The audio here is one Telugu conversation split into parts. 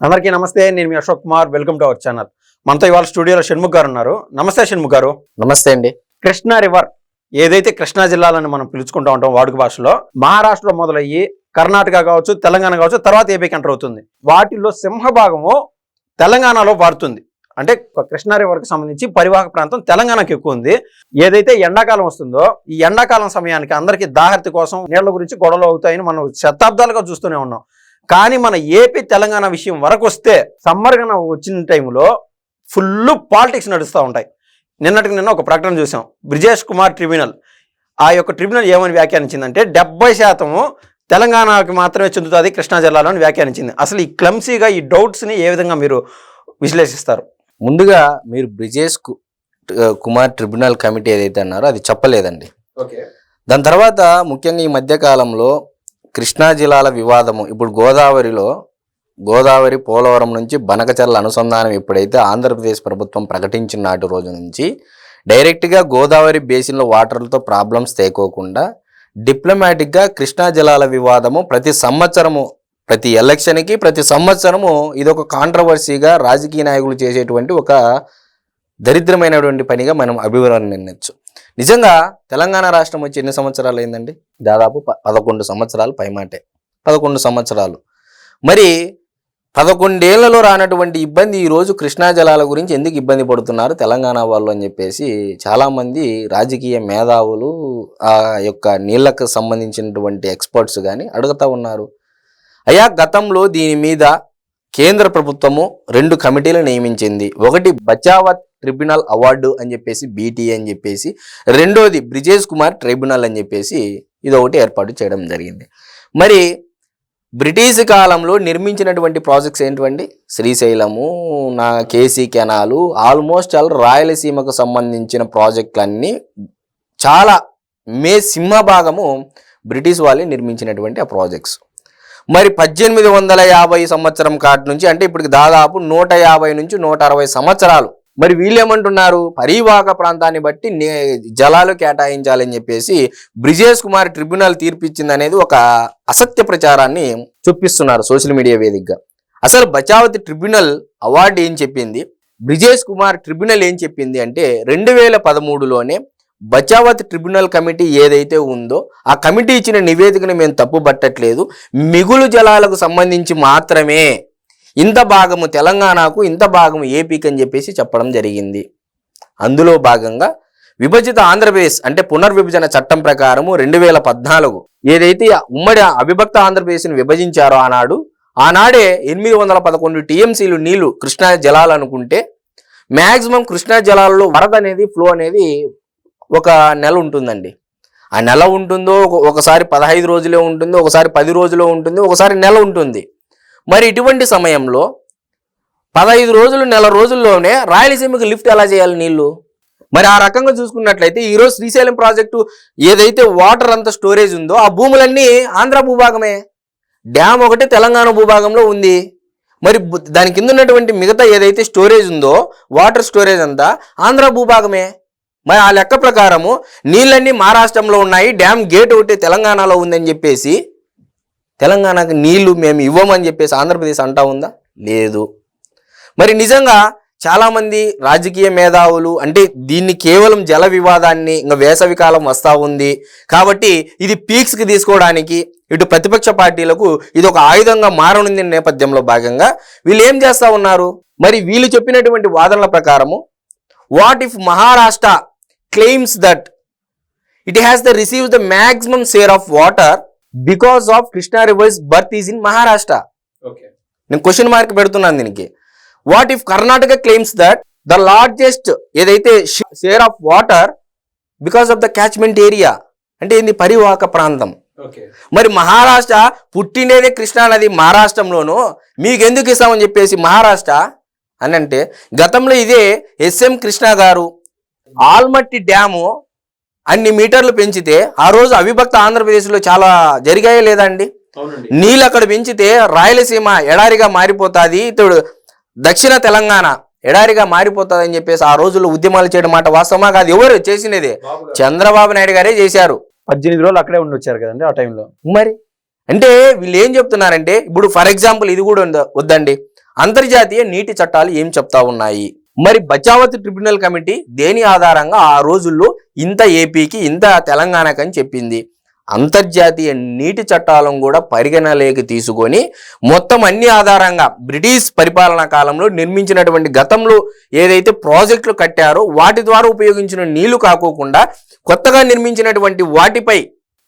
అందరికీ నమస్తే నేను మీ Ashok Kumar welcome to our channel. మనతో ఇవాళ స్టూడియోలో షణ్ముఖ్ గారు ఉన్నారు. నమస్తే షణ్ముఖ్ గారు. నమస్తే అండి. కృష్ణా రివర్ ఏదైతే కృష్ణా జిల్లాలని మనం పిలుచుకుంటూ ఉంటాం వాడుక భాషలో మహారాష్ట్రలో మొదలయ్యి కర్ణాటక కావచ్చు తెలంగాణ కావచ్చు తర్వాత ఏపీకి ఎంటర్ అవుతుంది. వాటిలో సింహభాగము తెలంగాణలో వాడుతుంది. అంటే కృష్ణా రివర్కి సంబంధించి పరివాహక ప్రాంతం తెలంగాణకి ఎక్కువ ఉంది. ఏదైతే ఎండాకాలం వస్తుందో ఈ ఎండాకాలం సమయానికి అందరికీ దాహర్తి కోసం నీళ్ళ గురించి గొడవలు అవుతాయని మనం శతాబ్దాలుగా చూస్తూనే ఉన్నాం. కానీ మన ఏపీ తెలంగాణ విషయం వరకు వస్తే సమ్మర్ గన వచ్చిన టైంలో ఫుల్ పాలిటిక్స్ నడుస్తూ ఉంటాయి. నిన్నటికి నిన్న ఒక ప్రకటన చూసాం. బ్రిజేష్ కుమార్ ట్రిబ్యునల్ ఆ యొక్క ట్రిబ్యునల్ ఏమని వ్యాఖ్యానించిందంటే డెబ్బై శాతము తెలంగాణకి మాత్రమే చెందుతుంది కృష్ణా జిల్లాలో అని వ్యాఖ్యానించింది. అసలు ఈ క్లమ్సీగా ఈ డౌట్స్ని ఏ విధంగా మీరు విశ్లేషిస్తారు? ముందుగా మీరు బ్రిజేష్ కుమార్ ట్రిబ్యునల్ కమిటీ ఏదైతే అన్నారో అది చెప్పలేదండి. ఓకే. దాని తర్వాత ముఖ్యంగా ఈ మధ్య కాలంలో కృష్ణా జిల్లాల వివాదము. ఇప్పుడు గోదావరిలో గోదావరి పోలవరం నుంచి బనకచర్ల అనుసంధానం ఎప్పుడైతే ఆంధ్రప్రదేశ్ ప్రభుత్వం ప్రకటించిన నాటి రోజు నుంచి డైరెక్ట్గా గోదావరి బేసిన్లో వాటర్లతో ప్రాబ్లమ్స్ తేకోకుండా డిప్లొమాటిక్గా కృష్ణా జలాల వివాదము ప్రతి సంవత్సరము ప్రతి ఎలక్షన్కి ప్రతి సంవత్సరము ఇదొక కాంట్రవర్సీగా రాజకీయ నాయకులు చేసేటువంటి ఒక దరిద్రమైనటువంటి పనిగా మనం అభివర్ణించచ్చు నిజంగా తెలంగాణ రాష్ట్రం వచ్చి ఎన్ని సంవత్సరాలు అయిందండి? దాదాపు ప- పదకొండు సంవత్సరాలు పైమాటే. పదకొండు సంవత్సరాలు. మరి పదకొండేళ్ళలో రానటువంటి ఇబ్బంది ఈరోజు కృష్ణా జలాల గురించి ఎందుకు ఇబ్బంది పడుతున్నారు తెలంగాణ వాళ్ళు అని చెప్పేసి చాలామంది రాజకీయ మేధావులు ఆ యొక్క నీళ్ళకు సంబంధించినటువంటి ఎక్స్పర్ట్స్ కానీ అడుగుతా ఉన్నారు. అయా గతంలో దీని మీద కేంద్ర ప్రభుత్వము రెండు కమిటీలు నియమించింది. ఒకటి బచావత్ ట్రిబ్యునల్ అవార్డు అని చెప్పేసి బీటీ అని చెప్పేసి రెండోది బ్రిజేష్ కుమార్ ట్రిబ్యునల్ అని చెప్పేసి ఇది ఒకటి ఏర్పాటు చేయడం జరిగింది. మరి బ్రిటిష్ కాలంలో నిర్మించినటువంటి ప్రాజెక్ట్స్ ఏంటివండి? శ్రీశైలము నా కేసీ కెనాలు ఆల్మోస్ట్ ఆల్ రాయలసీమకు సంబంధించిన ప్రాజెక్టులన్నీ చాలా మే సింహభాగము బ్రిటిష్ వాళ్ళే నిర్మించినటువంటి ఆ ప్రాజెక్ట్స్. మరి పద్దెనిమిది వందల యాభై సంవత్సరం కాటి నుంచి అంటే ఇప్పటికి దాదాపు నూట యాభై నుంచి నూట అరవై సంవత్సరాలు మరి వీళ్ళు ఏమంటున్నారు? పరీవాహక ప్రాంతాన్ని బట్టి నే- జలాలు కేటాయించాలని చెప్పేసి బ్రిజేష్ కుమార్ ట్రిబ్యునల్ తీర్పిచ్చింది అనేది ఒక అసత్య ప్రచారాన్ని చూపిస్తున్నారు సోషల్ మీడియా వేదికగా. అసలు బచావతి ట్రిబ్యునల్ అవార్డు ఏం చెప్పింది? బ్రిజేష్ కుమార్ ట్రిబ్యునల్ ఏం చెప్పింది అంటే రెండు వేల పదమూడులోనే బచావత్ ట్రిబ్యునల్ కమిటీ ఏదైతే ఉందో ఆ కమిటీ ఇచ్చిన నివేదికను మేము తప్పు పట్టట్లేదు మిగులు జలాలకు సంబంధించి మాత్రమే ఇంత భాగము తెలంగాణకు ఇంత భాగము ఏపీకి అని చెప్పేసి చెప్పడం జరిగింది. అందులో భాగంగా విభజిత ఆంధ్రప్రదేశ్ అంటే పునర్విభజన చట్టం ప్రకారము రెండు వేల పద్నాలుగు ఏదైతే ఉమ్మడి అవిభక్త ఆంధ్రప్రదేశ్ని విభజించారో ఆనాడు ఆనాడే ఎనిమిది వందల పదకొండు టీఎంసీలు నీళ్ళు కృష్ణా జలాలు అనుకుంటే మ్యాక్సిమం కృష్ణా జలాలలో వరద అనేది ఫ్లో అనేది ఒక నెల ఉంటుందండి. ఆ నెల ఉంటుందో ఒకసారి పదహైదు రోజులే ఉంటుంది ఒకసారి పది రోజులో ఉంటుంది ఒకసారి నెల ఉంటుంది. మరి ఇటువంటి సమయంలో పదహైదు రోజులు నెల రోజుల్లోనే రాయలసీమకి లిఫ్ట్ ఎలా చేయాలి నీళ్ళు మరి ఆ రకంగా చూసుకున్నట్లయితే ఈరోజు శ్రీశైలం ప్రాజెక్టు ఏదైతే వాటర్ అంత స్టోరేజ్ ఉందో ఆ భూములన్నీ ఆంధ్ర భూభాగమే. డ్యామ్ ఒకటి తెలంగాణ భూభాగంలో ఉంది. మరి దాని కింద ఉన్నటువంటి మిగతా ఏదైతే స్టోరేజ్ ఉందో వాటర్ స్టోరేజ్ అంతా ఆంధ్ర భూభాగమే. మరి ఆ లెక్క ప్రకారము నీళ్ళన్నీ మహారాష్ట్రంలో ఉన్నాయి డ్యామ్ గేట్ ఒకటి తెలంగాణలో ఉందని చెప్పేసి తెలంగాణకు నీళ్ళు మేము ఇవ్వమని చెప్పేసి ఆంధ్రప్రదేశ్ అంటా ఉందా? లేదు. మరి నిజంగా చాలామంది రాజకీయ మేధావులు అంటే దీన్ని కేవలం జల వివాదాన్ని ఇంకా వేసవి కాలం వస్తూ ఉంది. కాబట్టి ఇది పీక్స్కి తీసుకోవడానికి ఇటు ప్రతిపక్ష పార్టీలకు ఇది ఒక ఆయుధంగా మారనుంది నేపథ్యంలో భాగంగా వీళ్ళు ఏం చేస్తూ ఉన్నారు? మరి వీళ్ళు చెప్పినటువంటి వాదనల ప్రకారము what if Maharashtra claims that it has the receive the maximum share of water because of Krishna river's birth is in Maharashtra నేను క్వశ్చన్ మార్క్ పెడుతున్నాను దీనికి. What if Karnataka claims that the largest ఏదైతే share of water because of the catchment area అంటే ఇది పరివాహక ప్రాంతం. మరి మహారాష్ట్ర పుట్టిండేదే కృష్ణా నది మహారాష్ట్రంలోను మీకు ఎందుకు ఇస్తామని చెప్పేసి మహారాష్ట్ర అని అంటే గతంలో ఇదే ఎస్ఎం కృష్ణ గారు ఆల్మట్టి డ్యాము అన్ని మీటర్లు పెంచితే ఆ రోజు అవిభక్త ఆంధ్రప్రదేశ్లో చాలా జరిగాయే లేదండి నీళ్ళు అక్కడ పెంచితే రాయలసీమ ఎడారిగా మారిపోతాది. ఇతడు దక్షిణ తెలంగాణ ఎడారిగా మారిపోతుంది అని చెప్పేసి ఆ రోజుల్లో ఉద్యమాలు చేయడం మాట వాస్తవమా కాదు? ఎవరు చేసినది? చంద్రబాబు నాయుడు గారే చేశారు. పద్దెనిమిది రోజులు అక్కడే ఉండి వచ్చారు కదండి ఆ టైంలో. మరి? అంటే వీళ్ళు ఏం చెప్తున్నారంటే ఇప్పుడు ఫర్ ఎగ్జాంపుల్ ఇది కూడా ఉందా- వద్దండి. అంతర్జాతీయ నీటి చట్టాలు ఏం చెప్తా ఉన్నాయి? మరి బచావత్ ట్రిబ్యునల్ కమిటీ దేని ఆధారంగా ఆ రోజుల్లో ఇంత ఏపీకి ఇంత తెలంగాణకని చెప్పింది. అంతర్జాతీయ నీటి చట్టాలను కూడా పరిగణలోకి తీసుకొని మొత్తం అన్ని ఆధారంగా బ్రిటిష్ పరిపాలనా కాలంలో నిర్మించినటువంటి గతంలో ఏదైతే ప్రాజెక్టులు కట్టారో వాటి ద్వారా ఉపయోగించిన నీళ్ళు కాకోకుండా కొత్తగా నిర్మించినటువంటి వాటిపై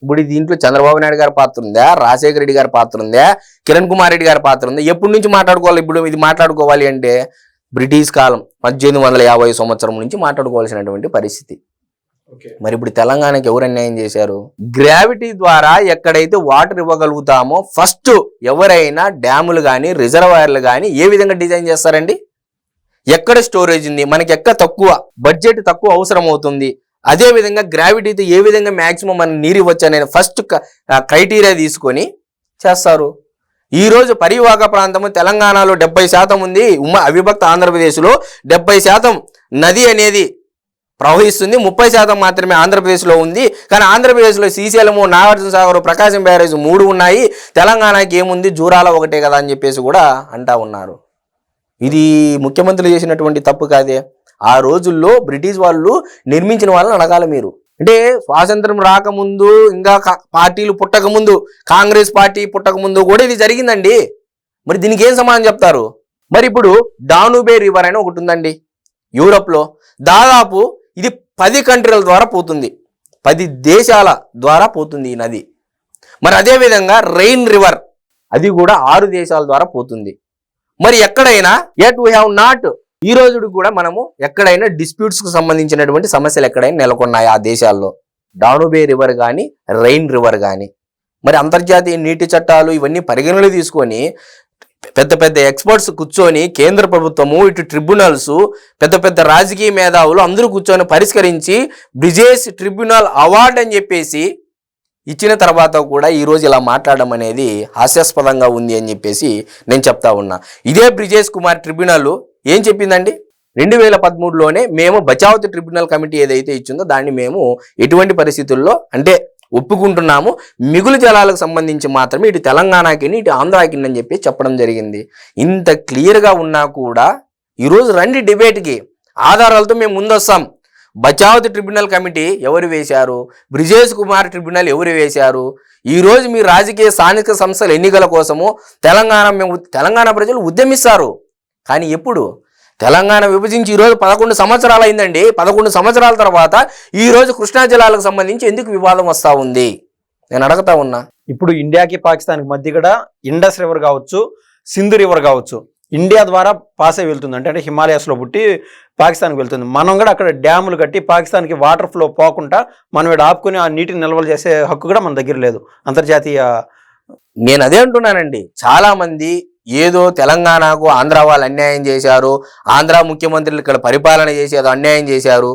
ఇప్పుడు దీంట్లో చంద్రబాబు నాయుడు గారి పాత్ర ఉందా? రాజశేఖర రెడ్డి గారి పాత్ర ఉందా? కిరణ్ కుమార్ రెడ్డి గారి పాత్ర ఉందా? ఎప్పటి నుంచి మాట్లాడుకోవాలి ఇప్పుడు? ఇది మాట్లాడుకోవాలి అంటే బ్రిటిష్ కాలం పద్దెనిమిది వందల యాభై సంవత్సరం నుంచి మాట్లాడుకోవాల్సినటువంటి పరిస్థితి. మరి ఇప్పుడు తెలంగాణకి ఎవరు అన్యాయం చేశారు? గ్రావిటీ ద్వారా ఎక్కడైతే వాటర్ ఇవ్వగలుగుతామో ఫస్ట్ ఎవరైనా డ్యాములు కానీ రిజర్వాయర్లు కానీ ఏ విధంగా డిజైన్ చేస్తారండి? ఎక్కడ స్టోరేజ్ ఉంది? మనకి ఎక్కడ తక్కువ? బడ్జెట్ తక్కువ అవసరం అవుతుంది. అదే విధంగా గ్రావిటీతో ఏ విధంగా మాక్సిమం మనం నీరు ఇవ్వచ్చు అనే ఫస్ట్ క్రైటీరియా తీసుకొని చేస్తారు. ఈ రోజు పరివాహక ప్రాంతము తెలంగాణలో డెబ్బై శాతం ఉంది. ఉమ్మ అవిభక్త ఆంధ్రప్రదేశ్లో డెబ్బై శాతం నది అనేది ప్రవహిస్తుంది. ముప్పై శాతం మాత్రమే ఆంధ్రప్రదేశ్లో ఉంది. కానీ ఆంధ్రప్రదేశ్లో శ్రీశైలము నాగార్జున సాగర్ ప్రకాశం బ్యారేజ్ మూడు ఉన్నాయి. తెలంగాణకి ఏముంది? జూరాల ఒకటే కదా అని చెప్పేసి కూడా అంటా ఉన్నారు. ఇది ముఖ్యమంత్రులు చేసినటువంటి తప్పు కాదే. ఆ రోజుల్లో బ్రిటిష్ వాళ్ళు నిర్మించిన వాళ్ళని అడగాలి మీరు. అంటే స్వాతంత్రం రాకముందు ఇంకా పార్టీలు పుట్టకముందు కాంగ్రెస్ పార్టీ పుట్టకముందు కూడా ఇది జరిగిందండి. మరి దీనికి ఏం సమాధానం చెప్తారు? మరి ఇప్పుడు డానుబే రివర్ అని ఒకటి ఉందండి యూరప్లో. దాదాపు ఇది పది కంట్రీల ద్వారా పోతుంది పది దేశాల ద్వారా పోతుంది ఈ నది. మరి అదే విధంగా రెయిన్ రివర్ అది కూడా ఆరు దేశాల ద్వారా పోతుంది. మరి ఎక్కడైనా ఎట్ వీ హ్యావ్ నాట్ ఈ రోజు కూడా మనము ఎక్కడైనా డిస్ప్యూట్స్కు సంబంధించినటువంటి సమస్యలు ఎక్కడైనా నెలకొన్నాయి ఆ దేశాల్లో? డానుబే రివర్ కానీ రెయిన్ రివర్ కానీ మరి అంతర్జాతీయ నీటి చట్టాలు ఇవన్నీ పరిగణలో తీసుకొని పెద్ద పెద్ద ఎక్స్పర్ట్స్ కూర్చొని కేంద్ర ప్రభుత్వము ఇటు ట్రిబ్యునల్స్ పెద్ద పెద్ద రాజకీయ మేధావులు అందరూ కూర్చొని పరిష్కరించి బ్రిజేష్ ట్రిబ్యునల్ అవార్డ్ అని చెప్పేసి ఇచ్చిన తర్వాత కూడా ఈ రోజు ఇలా మాట్లాడడం అనేది హాస్యాస్పదంగా ఉంది అని చెప్పేసి నేను చెప్తా ఉన్నా. ఇదే బ్రిజేష్ కుమార్ ట్రిబ్యునల్ ఏం చెప్పిందండి? రెండు వేల పదమూడులోనే మేము బచావతి ట్రిబ్యునల్ కమిటీ ఏదైతే ఇచ్చిందో దాన్ని మేము ఎటువంటి పరిస్థితుల్లో అంటే ఒప్పుకుంటున్నాము. మిగులు జలాలకు సంబంధించి మాత్రమే ఇటు తెలంగాణకి ఇటు ఆంధ్రాకి అని చెప్పి చెప్పడం జరిగింది. ఇంత క్లియర్గా ఉన్నా కూడా ఈరోజు రండి డిబేట్కి. ఆధారాలతో మేము ముందొస్తాం. బచావతి ట్రిబ్యునల్ కమిటీ ఎవరు వేశారు? బ్రిజేష్ కుమార్ ట్రిబ్యునల్ ఎవరు వేశారు? ఈరోజు మీ రాజకీయ స్థానిక సంస్థల ఎన్నికల కోసము తెలంగాణ మేము తెలంగాణ ప్రజలు ఉద్యమిస్తారు. కానీ ఎప్పుడు? తెలంగాణ విభజించి ఈరోజు పదకొండు సంవత్సరాలు అయిందండి. పదకొండు సంవత్సరాల తర్వాత ఈ రోజు కృష్ణా జలాలకు సంబంధించి ఎందుకు వివాదం వస్తా ఉంది? నేను అడగతా ఉన్నా. ఇప్పుడు ఇండియాకి పాకిస్తాన్కి మధ్య కూడా ఇండస్ రివర్ కావచ్చు సింధు రివర్ కావచ్చు ఇండియా ద్వారా పాస్ అయి వెళ్తుంది. అంటే అంటే హిమాలయాస్లో పుట్టి పాకిస్తాన్కి వెళ్తుంది. మనం కూడా అక్కడ డ్యాములు కట్టి పాకిస్తాన్కి వాటర్ ఫ్లో పోకుండా మనం ఇక్కడ ఆపుకొని ఆ నీటిని నిల్వలు చేసే హక్కు కూడా మన దగ్గర లేదు. అంతర్జాతీయ నేను అదే అంటున్నానండి. చాలా మంది ఏదో తెలంగాణకు ఆంధ్ర వాళ్ళు అన్యాయం చేశారు ఆంధ్ర ముఖ్యమంత్రులు ఇక్కడ పరిపాలన చేసేదో అన్యాయం చేశారు.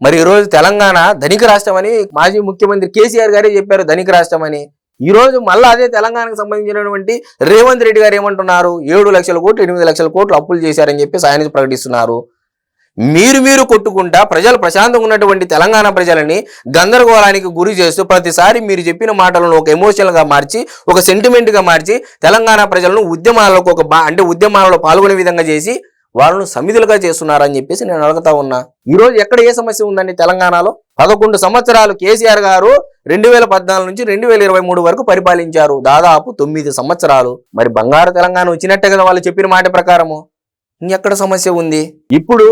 మరి ఈరోజు తెలంగాణ ధనిక రాష్ట్రం అని మాజీ ముఖ్యమంత్రి కేసీఆర్ గారే చెప్పారు ధనిక రాష్ట్రం అని. ఈ రోజు మళ్ళీ అదే తెలంగాణకు సంబంధించినటువంటి రేవంత్ రెడ్డి గారు ఏమంటున్నారు? ఏడు లక్షల కోట్లు ఎనిమిది లక్షల కోట్లు అప్పులు చేశారని చెప్పి ఆయన ప్రకటిస్తున్నారు. మీరు మీరు కొట్టుకుంటా ప్రజలు ప్రశాంతంగా ఉన్నటువంటి తెలంగాణ ప్రజలని గందరగోళానికి గురి చేస్తూ ప్రతిసారి మీరు చెప్పిన మాటలను ఒక ఎమోషనల్గా మార్చి ఒక సెంటిమెంట్గా మార్చి తెలంగాణ ప్రజలను ఉద్యమాలకు ఒక అంటే ఉద్యమాలలో పాల్గొనే విధంగా చేసి వాళ్ళను సమిధులుగా చేస్తున్నారని చెప్పేసి నేను అడుగుతా ఉన్నా. ఈరోజు ఎక్కడ ఏ సమస్య ఉందండి తెలంగాణలో? పదకొండు సంవత్సరాలు కేసీఆర్ గారు రెండు వేల పద్నాలుగు నుంచి రెండు వేల ఇరవై మూడు వరకు పరిపాలించారు. దాదాపు తొమ్మిది సంవత్సరాలు. మరి బంగారు తెలంగాణ వచ్చినట్టే కదా వాళ్ళు చెప్పిన మాట ప్రకారము. ఇంకెక్కడ సమస్య ఉంది? ఇప్పుడు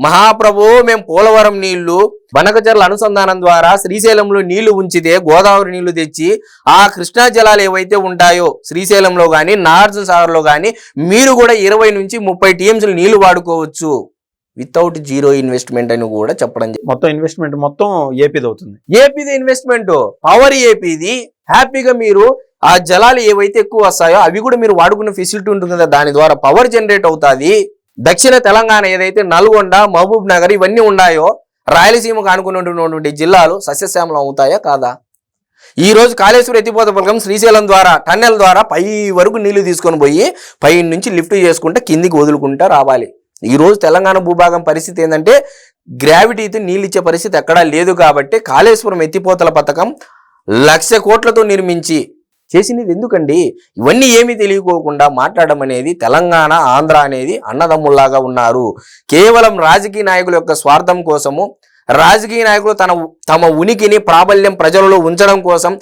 మహాప్రభు మేము పోలవరం నీళ్ళు బనకచర్ల అనుసంధానం ద్వారా శ్రీశైలంలో నీళ్ళు ఉంచితే గోదావరి నీళ్ళు తెచ్చి ఆ కృష్ణా జలాలు ఏవైతే ఉంటాయో శ్రీశైలంలో కానీ నాగార్జున సాగర్లో కానీ మీరు కూడా ఇరవై నుంచి ముప్పై టీఎంసీలు నీళ్ళు వాడుకోవచ్చు. వితౌట్ జీరో ఇన్వెస్ట్మెంట్ అని కూడా చెప్పడం. మొత్తం ఇన్వెస్ట్మెంట్ మొత్తం ఏపీది అవుతుంది. ఏపీది ఇన్వెస్ట్మెంట్ పవర్ ఏపీది హ్యాపీగా మీరు ఆ జలాలు ఏవైతే ఎక్కువ వస్తాయో అవి కూడా మీరు వాడుకునే ఫెసిలిటీ ఉంటుంది కదా దాని ద్వారా పవర్ జనరేట్ అవుతాది. దక్షిణ తెలంగాణ ఏదైతే నల్గొండ మహబూబ్ నగర్ ఇవన్నీ ఉన్నాయో రాయలసీమకు అనుకున్నటువంటి జిల్లాలు సస్యశ్యామలం అవుతాయా కాదా? ఈ రోజు కాళేశ్వర ఎత్తిపోత పథకం శ్రీశైలం ద్వారా టన్నెల్ ద్వారా పై వరకు నీళ్ళు తీసుకొని పోయి పై నుంచి లిఫ్ట్ చేసుకుంటే కిందికి వదులుకుంటా రావాలి. ఈ రోజు తెలంగాణ భూభాగం పరిస్థితి ఏంటంటే గ్రావిటీతో నీళ్ళు ఇచ్చే పరిస్థితి ఎక్కడా లేదు కాబట్టి కాళేశ్వరం ఎత్తిపోతల పథకం లక్ష కోట్లతో నిర్మించి చేసినది ఎందుకండి? ఇవన్నీ ఏమీ తెలియకోకుండా మాట్లాడడం అనేది తెలంగాణ ఆంధ్ర అనేది అన్నదమ్ముల్లాగా ఉన్నారు. కేవలం రాజకీయ నాయకుల యొక్క స్వార్థం కోసము రాజకీయ నాయకులు తన తమ ఉనికిని ప్రాబల్యం ప్రజలలో ఉంచడం కోసం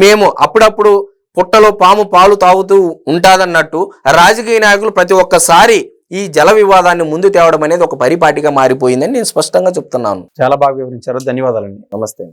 మేము అప్పుడప్పుడు పుట్టలో పాము పాలు తాగుతూ ఉంటాదన్నట్టు రాజకీయ నాయకులు ప్రతి ఒక్కసారి ఈ జల వివాదాన్ని ముందు తేవడం అనేది ఒక పరిపాటిగా మారిపోయిందని నేను స్పష్టంగా చెప్తున్నాను. చాలా బాగా వివరించారు. ధన్యవాదాలండి. నమస్తే